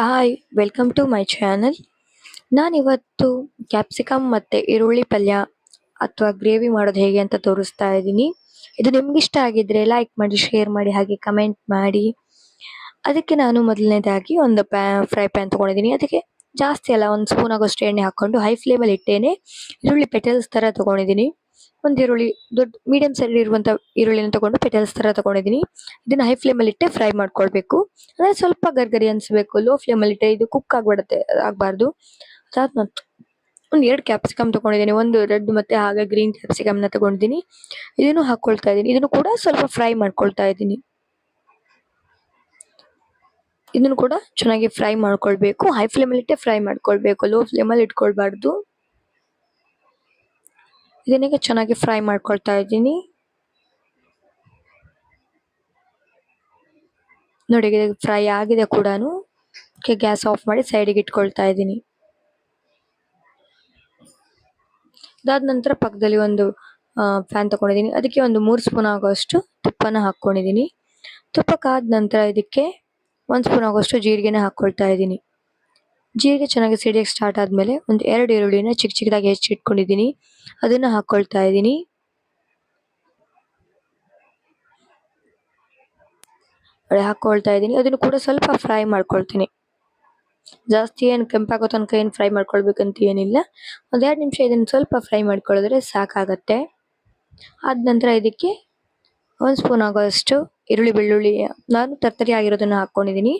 Hi welcome to my channel ನಾನಿವತ್ತು capsicum ಮತ್ತು ಈರುಳ್ಳಿ ಪಲ್ಯ ಅಥವಾ ಗ್ರೇವಿ ಮಾಡೋದು ಹೇಗೆ ಅಂತ ತೋರಿಸ್ತಾ ಇದ್ದೀನಿ. ಇದು ನಿಮ್ಗೆ ಇಷ್ಟ ಆಗಿದ್ರೆ ಲೈಕ್ ಮಾಡಿ ಶೇರ್ ಮಾಡಿ, ಹಾಗೆ ಕಮೆಂಟ್ ಮಾಡಿ. ಅದಕ್ಕೆ ನಾನು ಮೊದಲನೇದಾಗಿ ಒಂದು ಪ್ಯಾ ಫ್ರೈ ಪ್ಯಾನ್ ತೊಗೊಂಡಿದ್ದೀನಿ. ಅದಕ್ಕೆ ಜಾಸ್ತಿ ಅಲ್ಲ, ಒಂದು ಸ್ಪೂನ್ ಆಗೋಷ್ಟು ಎಣ್ಣೆ ಹಾಕ್ಕೊಂಡು ಹೈ ಫ್ಲೇಮಲ್ಲಿ ಇಟ್ಟೇನೆ. ಈರುಳ್ಳಿ ಪೆಟಲ್ಸ್ ಥರ ತೊಗೊಂಡಿದ್ದೀನಿ. ಒಂದು ಈರುಳ್ಳಿ, ದೊಡ್ಡ ಮೀಡಿಯಂ ಸೈಡ್ ಇರುವಂತ ಈರುಳ್ಳಿನ ತಗೊಂಡು ಪೆಟಲ್ಸ್ ತರ ತೊಗೊಂಡಿದ್ದೀನಿ ಇದನ್ನ ಹೈ ಫ್ಲೇಮಲ್ಲಿ ಇಟ್ಟೆ ಫ್ರೈ ಮಾಡ್ಕೊಳ್ಬೇಕು. ಅಂದರೆ ಸ್ವಲ್ಪ ಗರ್ಗರಿ ಅನ್ಸ್ಬೇಕು ಲೋ ಫ್ಲೇಮಲ್ಲಿ ಇಟ್ಟೆ ಇದು ಕುಕ್ ಆಗಿಬಿಡುತ್ತೆ, ಆಗಬಾರ್ದು. ಅದಾದ ನಂತರ ಒಂದು ಎರಡು ಕ್ಯಾಪ್ಸಿಕಮ್ ತೊಗೊಂಡಿದ್ದೀನಿ ಒಂದು ರೆಡ್ ಮತ್ತು ಹಾಗೆ ಗ್ರೀನ್ ಕ್ಯಾಪ್ಸಿಕಮ್ನ ತೊಗೊಂಡಿದ್ದೀನಿ ಇದನ್ನು ಹಾಕ್ಕೊಳ್ತಾ ಇದ್ದೀನಿ ಇದನ್ನು ಕೂಡ ಸ್ವಲ್ಪ ಫ್ರೈ ಮಾಡ್ಕೊಳ್ತಾ ಇದ್ದೀನಿ ಇದನ್ನು ಕೂಡ ಚೆನ್ನಾಗಿ ಫ್ರೈ ಮಾಡ್ಕೊಳ್ಬೇಕು. ಹೈ ಫ್ಲೇಮಲ್ಲಿ ಇಟ್ಟೆ ಫ್ರೈ ಮಾಡ್ಕೊಳ್ಬೇಕು ಲೋ ಫ್ಲೇಮಲ್ಲಿ ಇಟ್ಕೊಳ್ಬಾರ್ದು ಇದನ್ನೀಗ ಚೆನ್ನಾಗಿ ಫ್ರೈ ಮಾಡ್ಕೊಳ್ತಾ ಇದ್ದೀನಿ. ನೋಡಿ ಫ್ರೈ ಆಗಿದೆ ಕೂಡ ಗ್ಯಾಸ್ ಆಫ್ ಮಾಡಿ ಸೈಡಿಗೆ ಇಟ್ಕೊಳ್ತಾ ಇದ್ದೀನಿ. ಅದಾದ ನಂತರ ಪಕ್ಕದಲ್ಲಿ ಒಂದು ಫ್ಯಾನ್ ತಗೊಂಡಿದ್ದೀನಿ. ಅದಕ್ಕೆ ಒಂದು ಮೂರು ಸ್ಪೂನ್ ಆಗೋಷ್ಟು ತುಪ್ಪನ ಹಾಕ್ಕೊಂಡಿದ್ದೀನಿ. ತುಪ್ಪಕ್ಕಾದ ನಂತರ ಇದಕ್ಕೆ ಒಂದು ಸ್ಪೂನ್ ಆಗೋಷ್ಟು ಜೀರಿಗೆನ ಹಾಕ್ಕೊಳ್ತಾ ಇದ್ದೀನಿ. ಜೀರಿಗೆ ಚೆನ್ನಾಗಿ ಸಿಡಿಯಕ್ಕೆ ಸ್ಟಾರ್ಟ್ ಆದಮೇಲೆ ಒಂದು ಎರಡು ಈರುಳ್ಳಿನ ಚಿಕ್ಕ ಚಿಕ್ಕದಾಗಿ ಹೆಚ್ಚಿಟ್ಕೊಂಡಿದ್ದೀನಿ ಅದನ್ನು ಹಾಕ್ಕೊಳ್ತಾ ಇದ್ದೀನಿ. ಹಾಕ್ಕೊಳ್ತಾ ಇದ್ದೀನಿ. ಅದನ್ನು ಕೂಡ ಸ್ವಲ್ಪ ಫ್ರೈ ಮಾಡ್ಕೊಳ್ತೀನಿ. ಜಾಸ್ತಿ ಏನು ಕೆಂಪಾಗೋ ತನಕ ಏನು ಫ್ರೈ ಮಾಡ್ಕೊಳ್ಬೇಕಂತ ಏನಿಲ್ಲ. ಒಂದೆರಡು ನಿಮಿಷ ಇದನ್ನು ಸ್ವಲ್ಪ ಫ್ರೈ ಮಾಡ್ಕೊಳ್ಳಿದ್ರೆ ಸಾಕಾಗತ್ತೆ. ಆದ ನಂತರ ಇದಕ್ಕೆ ಒಂದು ಸ್ಪೂನ್ ಆಗೋಷ್ಟು ಈರುಳ್ಳಿ ಬೆಳ್ಳುಳ್ಳಿ, ನಾನು ತರ್ತರಿ ಆಗಿರೋದನ್ನು ಹಾಕ್ಕೊಂಡಿದ್ದೀನಿ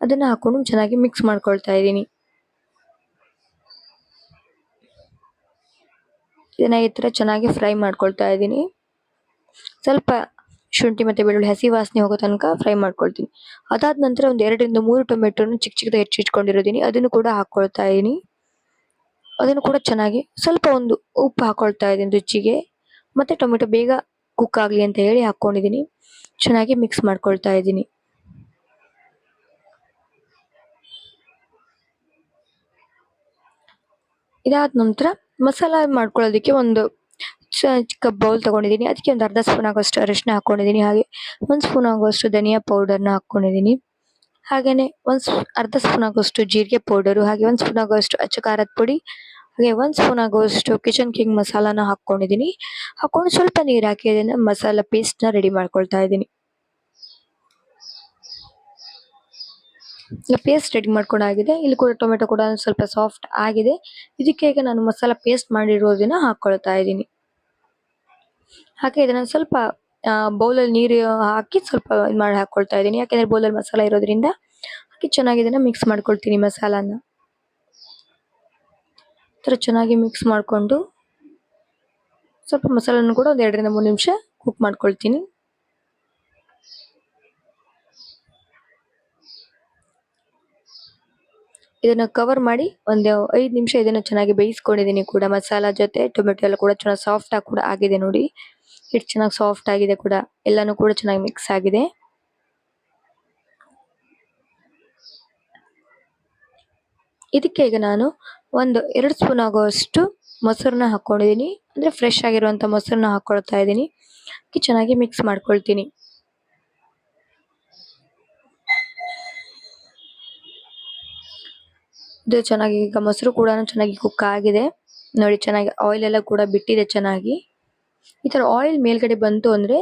ಅದನ್ನು ಹಾಕೊಂಡು ಚೆನ್ನಾಗಿ ಮಿಕ್ಸ್ ಮಾಡ್ಕೊಳ್ತಾ ಇದ್ದೀನಿ. ಇದನ್ನ ಈ ಥರ ಚೆನ್ನಾಗಿ ಫ್ರೈ ಮಾಡ್ಕೊಳ್ತಾ ಇದ್ದೀನಿ. ಸ್ವಲ್ಪ ಶುಂಠಿ ಮತ್ತು ಬೆಳ್ಳುಳ್ಳಿ ಹಸಿ ವಾಸನೆ ಹೋಗೋ ತನಕ ಫ್ರೈ ಮಾಡ್ಕೊಳ್ತೀನಿ. ಅದಾದ ನಂತರ ಒಂದು ಎರಡರಿಂದ ಮೂರು ಟೊಮೆಟೊನ ಚಿಕ್ಕ ಚಿಕ್ಕದಾಗಿ ಹೆಚ್ಚಿಟ್ಕೊಂಡಿರೋದೀನಿ. ಅದನ್ನು ಕೂಡ ಹಾಕ್ಕೊಳ್ತಾ ಇದ್ದೀನಿ. ಅದನ್ನು ಕೂಡ ಚೆನ್ನಾಗಿ ಸ್ವಲ್ಪ ಒಂದು ಉಪ್ಪು ಹಾಕ್ಕೊಳ್ತಾ ಇದ್ದೀನಿ ರುಚಿಗೆ. ಮತ್ತು ಟೊಮೆಟೊ ಬೇಗ ಕುಕ್ ಆಗಲಿ ಅಂತ ಹೇಳಿ ಹಾಕ್ಕೊಂಡಿದ್ದೀನಿ ಚೆನ್ನಾಗಿ ಮಿಕ್ಸ್ ಮಾಡ್ಕೊಳ್ತಾ ಇದ್ದೀನಿ. ಇದಾದ ನಂತರ ಮಸಾಲ ಮಾಡ್ಕೊಳ್ಳೋದಕ್ಕೆ ಒಂದು ಚಿಕ್ಕ ಬೌಲ್ ತೊಗೊಂಡಿದ್ದೀನಿ. ಅದಕ್ಕೆ ಒಂದು ಅರ್ಧ ಸ್ಪೂನ್ ಆಗೋಷ್ಟು ಅರಿಶಿನ ಹಾಕ್ಕೊಂಡಿದ್ದೀನಿ ಹಾಗೆ ಒಂದು ಸ್ಪೂನ್ ಆಗೋಷ್ಟು ಧನಿಯಾ ಪೌಡರ್ನ ಹಾಕ್ಕೊಂಡಿದ್ದೀನಿ ಹಾಗೆಯೇ ಒಂದು ಅರ್ಧ ಸ್ಪೂನ್ ಆಗೋಷ್ಟು ಜೀರಿಗೆ ಪೌಡರು ಹಾಗೆ ಒಂದು ಸ್ಪೂನ್ ಆಗೋಷ್ಟು ಅಚ್ಚ ಖಾರದ ಪುಡಿ, ಹಾಗೆ ಒಂದು ಸ್ಪೂನ್ ಆಗೋಷ್ಟು ಕಿಚನ್ ಕಿಂಗ್ ಮಸಾಲಾನ ಹಾಕ್ಕೊಂಡಿದ್ದೀನಿ ಹಾಕ್ಕೊಂಡು ಸ್ವಲ್ಪ ನೀರು ಹಾಕಿ ಅದನ್ನು ಮಸಾಲ ಪೇಸ್ಟ್ನ ರೆಡಿ ಮಾಡ್ಕೊಳ್ತಾ ಇದ್ದೀನಿ. ಪೇಸ್ಟ್ ರೆಡಿ ಮಾಡ್ಕೊಂಡಾಗಿದೆ. ಇಲ್ಲಿ ಕೂಡ ಟೊಮೆಟೊ ಕೂಡ ಸ್ವಲ್ಪ ಸಾಫ್ಟ್ ಆಗಿದೆ. ಇದಕ್ಕೆ ಈಗ ನಾನು ಮಸಾಲ ಪೇಸ್ಟ್ ಮಾಡಿರೋದನ್ನ ಹಾಕ್ಕೊಳ್ತಾ ಇದ್ದೀನಿ. ಹಾಗೆ ಇದನ್ನ ಸ್ವಲ್ಪ ಬೌಲಲ್ಲಿ ನೀರು ಹಾಕಿ ಸ್ವಲ್ಪ ಇದು ಮಾಡಿ ಹಾಕ್ಕೊಳ್ತಾ ಇದ್ದೀನಿ. ಯಾಕೆಂದರೆ ಬೌಲಲ್ಲಿ ಮಸಾಲ ಇರೋದ್ರಿಂದ ಹಾಕಿ ಚೆನ್ನಾಗಿ ಇದನ್ನು ಮಿಕ್ಸ್ ಮಾಡ್ಕೊಳ್ತೀನಿ ಮಸಾಲಾನ ಥರ ಚೆನ್ನಾಗಿ ಮಿಕ್ಸ್ ಮಾಡಿಕೊಂಡು ಸ್ವಲ್ಪ ಮಸಾಲನ್ನು ಕೂಡ ಒಂದು ಎರಡರಿಂದ ಮೂರು ನಿಮಿಷ ಕುಕ್ ಮಾಡ್ಕೊಳ್ತೀನಿ. ಇದನ್ನ ಕವರ್ ಮಾಡಿ ಒಂದು ಐದು ನಿಮಿಷ ಇದನ್ನ ಚೆನ್ನಾಗಿ ಬೇಯಿಸ್ಕೊಂಡಿದ್ದೀನಿ ಕೂಡ. ಮಸಾಲ ಜೊತೆ ಟೊಮೆಟೊ ಎಲ್ಲ ಕೂಡ ಚೆನ್ನಾಗಿ ಸಾಫ್ಟ್ ಆಗಿ ಕೂಡ ಆಗಿದೆ ನೋಡಿ. ಹಿಟ್ಟು ಚೆನ್ನಾಗಿ ಸಾಫ್ಟ್ ಆಗಿದೆ ಕೂಡ. ಎಲ್ಲಾನು ಕೂಡ ಚೆನ್ನಾಗಿ ಮಿಕ್ಸ್ ಆಗಿದೆ. ಇದಕ್ಕೆ ಈಗ ನಾನು ಒಂದು ಎರಡು ಸ್ಪೂನ್ ಆಗುವಷ್ಟು ಮೊಸರನ್ನ ಹಾಕ್ಕೊಂಡಿದ್ದೀನಿ ಅಂದರೆ ಫ್ರೆಶ್ ಆಗಿರುವಂಥ ಮೊಸರನ್ನ ಹಾಕ್ಕೊಳ್ತಾ ಇದ್ದೀನಿ. ಚೆನ್ನಾಗಿ ಮಿಕ್ಸ್ ಮಾಡ್ಕೊಳ್ತೀನಿ. ಇದು ಚೆನ್ನಾಗಿ, ಈಗ ಮೊಸರು ಕೂಡ ಚೆನ್ನಾಗಿ ಕುಕ್ ಆಗಿದೆ. ನೋಡಿ, ಚೆನ್ನಾಗಿ ಆಯಿಲ್ ಎಲ್ಲ ಕೂಡ ಬಿಟ್ಟಿದೆ ಚೆನ್ನಾಗಿ. ಈ ತರ ಆಯಿಲ್ ಮೇಲ್ಗಡೆ ಬಂತು ಅಂದ್ರೆ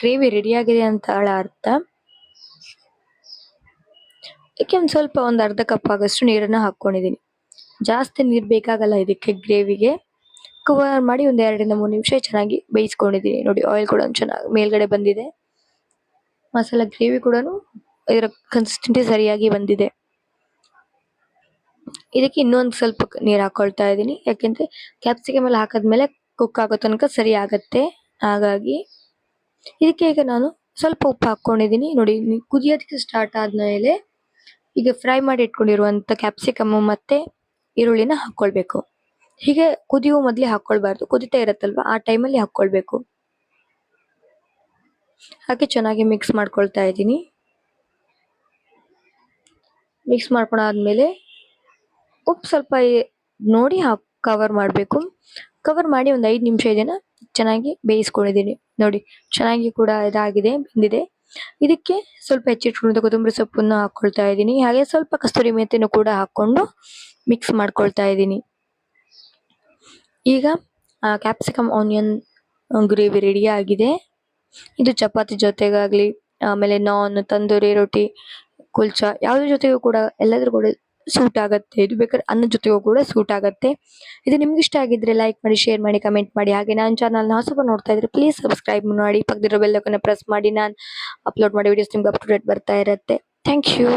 ಗ್ರೇವಿ ರೆಡಿ ಆಗಿದೆ ಅಂತ ಅರ್ಥ. ಇದಕ್ಕೆ ಒಂದು ಸ್ವಲ್ಪ ಒಂದು ಅರ್ಧ ಕಪ್ ಆಗಷ್ಟು ನೀರನ್ನ ಹಾಕ್ಕೊಂಡಿದ್ದೀನಿ ಜಾಸ್ತಿ ನೀರು ಬೇಕಾಗಲ್ಲ ಇದಕ್ಕೆ ಗ್ರೇವಿಗೆ ಕವರ್ ಮಾಡಿ ಒಂದು ಎರಡರಿಂದ ಮೂರು ನಿಮಿಷ ಚೆನ್ನಾಗಿ ಬೇಯಿಸ್ಕೊಂಡಿದ್ದೀನಿ. ನೋಡಿ ಆಯಿಲ್ ಕೂಡ ಚೆನ್ನಾಗಿ ಮೇಲ್ಗಡೆ ಬಂದಿದೆ. ಮಸಾಲ ಗ್ರೇವಿ ಕೂಡ ಇದರ ಕನ್ಸಿಸ್ಟೆನ್ಸಿ ಸರಿಯಾಗಿ ಬಂದಿದೆ. ಇದಕ್ಕೆ ಇನ್ನೊಂದು ಸ್ವಲ್ಪ ನೀರು ಹಾಕೊಳ್ತಾ ಇದ್ದೀನಿ. ಯಾಕೆಂದ್ರೆ ಕ್ಯಾಪ್ಸಿಕಮ್ ಎಲ್ಲ ಹಾಕಿದ್ಮೇಲೆ ಕುಕ್ ಆಗೋ ತನಕ ಸರಿ ಆಗುತ್ತೆ. ಹಾಗಾಗಿ ಇದಕ್ಕೆ ಈಗ ನಾನು ಸ್ವಲ್ಪ ಉಪ್ಪು ಹಾಕ್ಕೊಂಡಿದ್ದೀನಿ ನೋಡಿ ಕುದಿಯೋದಕ್ಕೆ ಸ್ಟಾರ್ಟ್ ಆದ್ಮೇಲೆ ಈಗ ಫ್ರೈ ಮಾಡಿ ಇಟ್ಕೊಂಡಿರುವಂಥ ಕ್ಯಾಪ್ಸಿಕಮ್ ಮತ್ತೆ ಈರುಳ್ಳಿನ ಹಾಕ್ಕೊಳ್ಬೇಕು ಹೀಗೆ ಕುದಿಯುವ ಮೊದಲೇ ಹಾಕ್ಕೊಳ್ಬಾರ್ದು ಕುದಿತಾ ಇರತ್ತಲ್ವ? ಆ ಟೈಮಲ್ಲಿ ಹಾಕ್ಕೊಳ್ಬೇಕು ಹಾಗೆ ಚೆನ್ನಾಗಿ ಮಿಕ್ಸ್ ಮಾಡ್ಕೊಳ್ತಾ ಇದ್ದೀನಿ. ಮಿಕ್ಸ್ ಮಾಡ್ಕೊಂಡಾದ್ಮೇಲೆ ಉಪ್ಪು ಸ್ವಲ್ಪ ನೋಡಿ ಕವರ್ ಮಾಡಬೇಕು. ಕವರ್ ಮಾಡಿ ಒಂದು ಐದು ನಿಮಿಷ ಇದನ್ನು ಚೆನ್ನಾಗಿ ಬೇಯಿಸ್ಕೊಂಡಿದ್ದೀನಿ. ನೋಡಿ, ಚೆನ್ನಾಗಿ ಕೂಡ ಇದಾಗಿದೆ, ಬಂದಿದೆ. ಇದಕ್ಕೆ ಸ್ವಲ್ಪ ಹೆಚ್ಚಿಟ್ಕೊಂಡು ಕೊತ್ತಂಬರಿ ಸೊಪ್ಪನ್ನು ಹಾಕೊಳ್ತಾ ಇದ್ದೀನಿ. ಹಾಗೆ ಸ್ವಲ್ಪ ಕಸ್ತೂರಿ ಮೆಂತೆನೂ ಕೂಡ ಹಾಕ್ಕೊಂಡು ಮಿಕ್ಸ್ ಮಾಡ್ಕೊಳ್ತಾ ಇದ್ದೀನಿ. ಈಗ ಕ್ಯಾಪ್ಸಿಕಮ್ ಆನಿಯನ್ ಗ್ರೇವಿ ರೆಡಿ ಆಗಿದೆ. ಇದು ಚಪಾತಿ ಜೊತೆಗಾಗಲಿ, ಆಮೇಲೆ ನಾನ್, ತಂದೂರಿ, ರೊಟ್ಟಿ, ಕುಲ್ಚಾ, ಯಾವುದ್ರ ಜೊತೆಗೂ ಕೂಡ ಎಲ್ಲದರೂ ಕೂಡ ಸೂಟ್ ಆಗುತ್ತೆ. ಇದು ಬೇಕಾದ್ರೆ ಅನ್ನದ ಜೊತೆಗೂ ಕೂಡ ಸೂಟ್ ಆಗುತ್ತೆ. ಇದು ನಿಮ್ಗೆ ಇಷ್ಟ ಆಗಿದ್ರೆ ಲೈಕ್ ಮಾಡಿ ಶೇರ್ ಮಾಡಿ ಕಮೆಂಟ್ ಮಾಡಿ. ಹಾಗೆ ನನ್ನ ಚಾನಲ್ನ ಹೊಸಬ ನೋಡ್ತಾ ಇದ್ರೆ ಪ್ಲೀಸ್ ಸಬ್ಸ್ಕ್ರೈಬ್ ಮಾಡಿ. ಪಕ್ಕದಿರೋ ಬೆಲ್ ಐಕಾನ್ ಪ್ರೆಸ್ ಮಾಡಿ. ನಾನು ಅಪ್ಲೋಡ್ ಮಾಡಿ ವಿಡಿಯೋಸ್ ನಿಮ್ಗೆ ಅಪ್ ಟು ಡೇಟ್ ಬರ್ತಾ ಇರುತ್ತೆ. Thank you